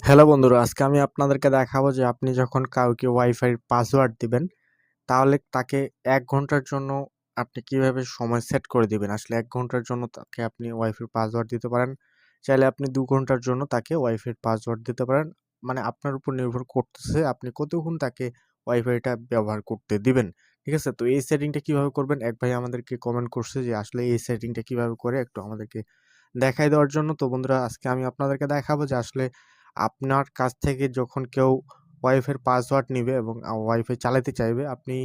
Hello বন্ধুরা, আজকে আমি আপনাদেরকে দেখাবো যে আপনি যখন কাউকে ওয়াইফাইয়ের পাসওয়ার্ড দিবেন, তাহলে তাকে এক ঘণ্টার জন্য আপনি কীভাবে সময় সেট করে দিবেন? আসলে এক ঘণ্টার জন্য তাকে আপনি ওয়াইফাইয়ের পাসওয়ার্ড দিতে পারেন, চাইলে আপনি দু ঘণ্টার জন্য তাকে ওয়াইফাইয়ের পাসওয়ার্ড দিতে পারেন। মানে আপনার উপর নির্ভর করতেছে আপনি কতক্ষণ তাকে ওয়াইফাইটা ব্যবহার করতে দিবেন, ঠিক আছে? তো এই সেটিংটা কীভাবে করবেন? এক ভাই আমাদেরকে কমেন্ট করছে যে, আসলে এই সেটিংটা কীভাবে করে একটু আমাদেরকে দেখাই দেওয়ার জন্য? তো বন্ধুরা, আজকে আমি আপনাদেরকে দেখাবো যে আসলে আপনার কাছ থেকে যখন কেউ ওয়াইফের পাসওয়ার্ড নিবে এবং ওয়াইফাই চালাতে চাইবে, আপনি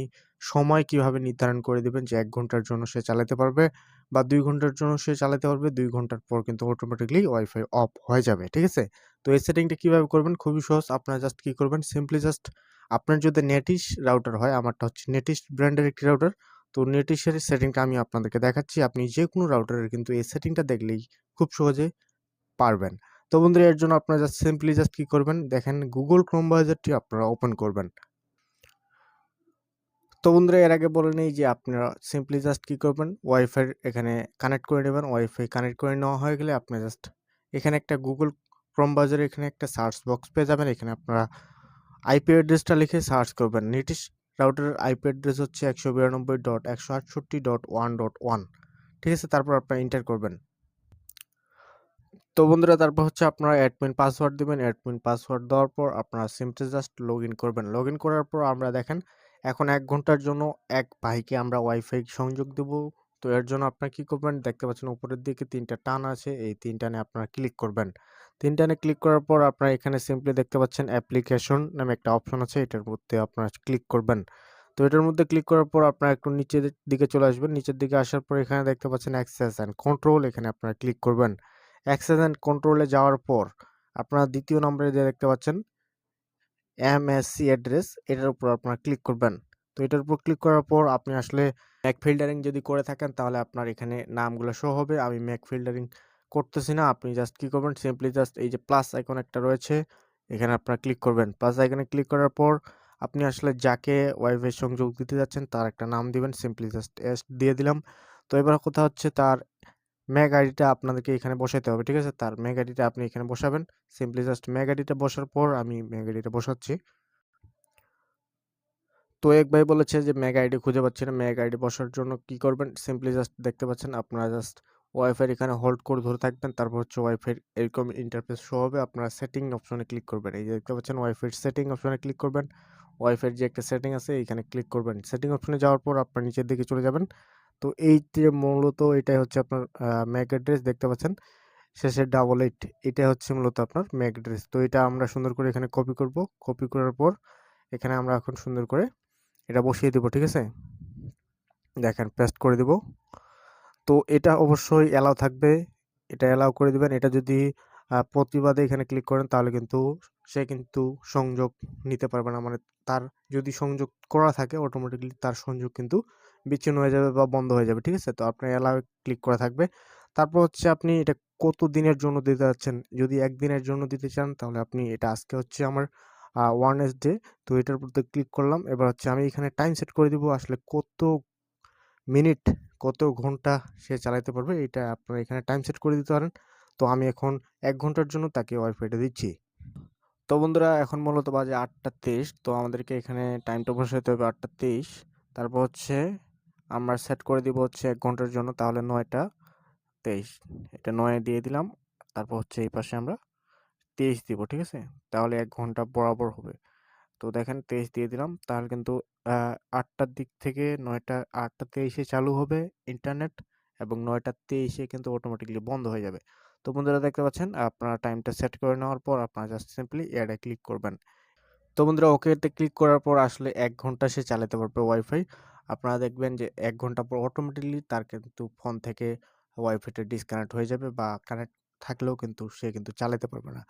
সময় কীভাবে নির্ধারণ করে দেবেন যে এক ঘণ্টার জন্য সে চালাতে পারবে বা দুই ঘণ্টার জন্য সে চালাতে পারবে। দুই ঘণ্টার পর কিন্তু অটোমেটিক্যালি ওয়াইফাই অফ হয়ে যাবে। ঠিক আছে? তো এই সেটিংটা কীভাবে করবেন? খুবই সহজ। আপনারা জাস্ট কী করবেন? সিম্পলি জাস্ট আপনার যদি নেটিশ রাউটার হয়, আমারটা হচ্ছে নেটিশ ব্র্যান্ডের একটি রাউটার। তো নেটিশের সেটিংটা আমি আপনাদেরকে দেখাচ্ছি। আপনি যে কোনো রাউটারের কিন্তু এই সেটিংটা দেখলেই খুব সহজে পারবেন। তো বন্ধুরা, এর জন্য আপনারা জাস্ট সিম্পলি জাস্ট কি করবেন? দেখেন গুগল Chrome ব্রাউজারটি আপনারা ওপেন করবেন। তো বন্ধুরা, এর আগে বলে নেই যে আপনারা সিম্পলি জাস্ট কি করবেন? ওয়াইফাই এখানে কানেক্ট করে নেবেন। ওয়াইফাই কানেক্ট করে নেওয়া হয়ে গেলে আপনি জাস্ট এখানে একটা গুগল Chrome ব্রাউজারে এখানে একটা সার্চ বক্স পেয়ে যাবেন। এখানে আপনারা আইপি অ্যাড্রেসটা লিখে সার্চ করবেন। নেটিশ রাউটারের আইপি অ্যাড্রেস হচ্ছে 192.168.1.1 ঠিক আছে? তারপর আপনারা এন্টার করবেন। তো বন্ধুরা, তারপর হচ্ছে আপনারা অ্যাডমিন পাসওয়ার্ড দিবেন। অ্যাডমিন পাসওয়ার্ড দেওয়ার পর আপনারা সিম্পলি জাস্ট লগইন করবেন। লগইন করার পর আমরা দেখেন, এখন এক ঘণ্টার জন্য এক ভাইকে আমরা ওয়াইফাই সংযোগ দেব। তো এর জন্য আপনারা কী করবেন? দেখতে পাচ্ছেন উপরের দিকে ৩ টা টান আছে। এই ৩ টানে আপনারা ক্লিক করবেন। ৩ টানে ক্লিক করার পর আপনারা এখানে সিম্পলি দেখতে পাচ্ছেন অ্যাপ্লিকেশন নামে একটা অপশন আছে। এটার মধ্যে আপনারা ক্লিক করবেন। তো এটার মধ্যে ক্লিক করার পর আপনারা একটু নিচের দিকে চলে আসবেন। নিচের দিকে আসার পর এখানে দেখতে পাচ্ছেন অ্যাক্সেস অ্যান্ড কন্ট্রোল এখানে আপনারা ক্লিক করবেন। অ্যাক্সেস অ্যান্ড কন্ট্রোলে যাওয়ার পর, আপনারা দ্বিতীয় নম্বরে যে দেখতে পাচ্ছেন এম এমএসসি অ্যাড্রেস এটার উপর আপনারা ক্লিক করবেন। তো এটার উপর ক্লিক করার পর আপনি আসলে ম্যাক ফিল্টারিং যদি করে থাকেন, তাহলে আপনার এখানে নামগুলো শো হবে। আমি ম্যাক ফিল্টারিং করতেছি না। আপনি জাস্ট কী করবেন? সিম্পলি জাস্ট এই যে প্লাস আইকন একটা রয়েছে, এখানে আপনারা ক্লিক করবেন। প্লাস আইকনে ক্লিক করার পর আপনি আসলে যাকে ওয়াইফাই সংযোগ দিতে যাচ্ছেন, তার একটা নাম দিবেন। সিম্পলি জাস্ট এস দিয়ে দিলাম। তো এবার কথা হচ্ছে তার ম্যাক আইডিটা আপনাদেরকে এখানে বসাইতে হবে। ঠিক আছে? তার ম্যাক আইডিটা আপনি এখানে বসাবেন। সিম্পলি জাস্ট ম্যাক আইডিটা বসার পর আমি ম্যাক আইডিটা বসাচ্ছি। তো এক ভাই বলেছে যে ম্যাক আইডি খুঁজে পাচ্ছি না। ম্যাক আইডি বসার জন্য কি করবেন? সিম্পলি জাস্ট দেখতে পাচ্ছেন, আপনারা জাস্ট ওয়াইফাই এখানে হোল্ড করে ধরে থাকবেন। তারপর হচ্ছে ওয়াইফাই এরকম ইন্টারফেস শো হবে। আপনারা সেটিং অপশনে ক্লিক করবেন। এই যে দেখতে পাচ্ছেন ওয়াইফাইয়ের সেটিং অপশনে ক্লিক করবেন। ওয়াইফাইয়ের যে একটা সেটিং আছে, এখানে ক্লিক করবেন। সেটিং অপশনে যাওয়ার পর আপনার নিচের দিকে চলে যাবেন। তো এই মূলত এটাই হচ্ছে আপনার ম্যাক অ্যাড্রেস দেখতে পাচ্ছেন। শেষে 88 এটাই হচ্ছে মূলত আপনার ম্যাক অ্যাড্রেস। তো এটা আমরা সুন্দর করে এখানে কপি করব। কপি করার পর এখানে আমরা এখন সুন্দর করে এটা বসিয়ে দেব। ঠিক আছে? দেখেন পেস্ট করে দেব। তো এটা অবশ্যই অ্যালাও থাকবে। এটা অ্যালাও করে দিবেন। এটা যদি প্রতিবাদে এখানে ক্লিক করেন তাহলে কিন্তু সে কিন্তু সংযোগ নিতে পারবে না। মানে তার যদি সংযোগ করা থাকে অটোমেটিক্যালি তার সংযোগ কিন্তু বিচ্ছিন্ন হয়ে যাবে বা বন্ধ হয়ে যাবে। ঠিক আছে? তো আপনার অ্যালাও ক্লিক করা থাকবে। তারপর হচ্ছে আপনি এটা কত দিনের জন্য দিতে যাচ্ছেন। যদি ১ দিনের জন্য দিতে চান তাহলে আপনি এটা আজকে হচ্ছে আমার আ ডে তো এটার উপর ক্লিক করলাম। এবার হচ্ছে আমি এখানে টাইম সেট করে দিব আসলে কত মিনিট, কত ঘণ্টা সে চালাতে পারবে এটা আপনারা এখানে টাইম সেট করে দিতে পারেন। তো আমি এখন এক ঘণ্টার জন্য তাকে ওয়াইফাইটা দিচ্ছি। তো বন্ধুরা এখন মূলত বাজে ৮টা ২৩ তো আমাদেরকে এখানে টাইমটা বসাইতে হবে ৮টা ২৩ তারপর হচ্ছে আমরা সেট করে দিব হচ্ছে এক ঘণ্টার জন্য, তাহলে ৯টা ২৩ এটা নয় দিয়ে দিলাম। তারপর হচ্ছে এই পাশে আমরা ২৩ দিব। ঠিক আছে? তাহলে এক ঘণ্টা বরাবর হবে। তো দেখেন ২৩ দিয়ে দিলাম। তাহলে কিন্তু আটটার দিক থেকে নয়টা, আটটা তেইশে চালু হবে ইন্টারনেট এবং ৯টা ২৩ এ কিন্তু অটোমেটিক্যালি বন্ধ হয়ে যাবে। তো বন্ধুরা দেখতে পাচ্ছেন, আপনারা টাইমটা সেট করে নেওয়ার পর আপনারা জাস্ট সিম্পলি এড ক্লিক করবেন। তো বন্ধুরা ওকেতে ক্লিক করার পর আসলে এক ঘণ্টা সে চালাতে পারবে ওয়াইফাই। আপনারা দেখবেন যে এক ঘণ্টা পর অটোমেটিকলি তার কিন্তু ফোন থেকে ওয়াইফাইটা ডিসকানেক্ট হয়ে যাবে বা কানেক্ট থাকলেও কিন্তু সে কিন্তু চালাতে পারবে না।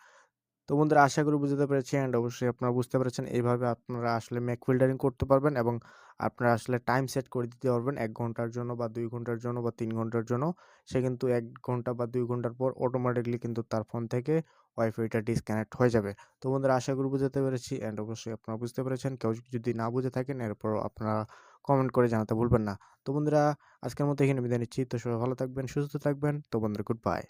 তো বন্ধুরা আশা করি বুঝতে পেরেছি অ্যান্ড অবশ্যই আপনারা বুঝতে পেরেছেন এইভাবে আপনারা আসলে ম্যাক ফিল্টারিং করতে পারবেন এবং আপনারা আসলে টাইম সেট করে দিতে পারবেন এক ঘণ্টার জন্য বা দুই ঘণ্টার জন্য বা তিন ঘণ্টার জন্য। সে কিন্তু এক ঘণ্টা বা দুই ঘণ্টার পর অটোমেটিকলি কিন্তু তার ফোন থেকে ওয়াইফাইটা ডিসকানেক্ট হয়ে যাবে। তো বন্ধুরা আশা করি বুঝাতে পেরেছি অ্যান্ড অবশ্যই আপনারা বুঝতে পেরেছেন। কেউ যদি না বুঝে থাকেন এরপর আপনারা কমেন্ট করে জানাতে ভুলবেন না। তো বন্ধুরা আজকের মতো এখানে বিদায় নিচ্ছি। তো সবাই ভালো থাকবেন, সুস্থ থাকবেন। তো বন্ধুরা গুড বাই।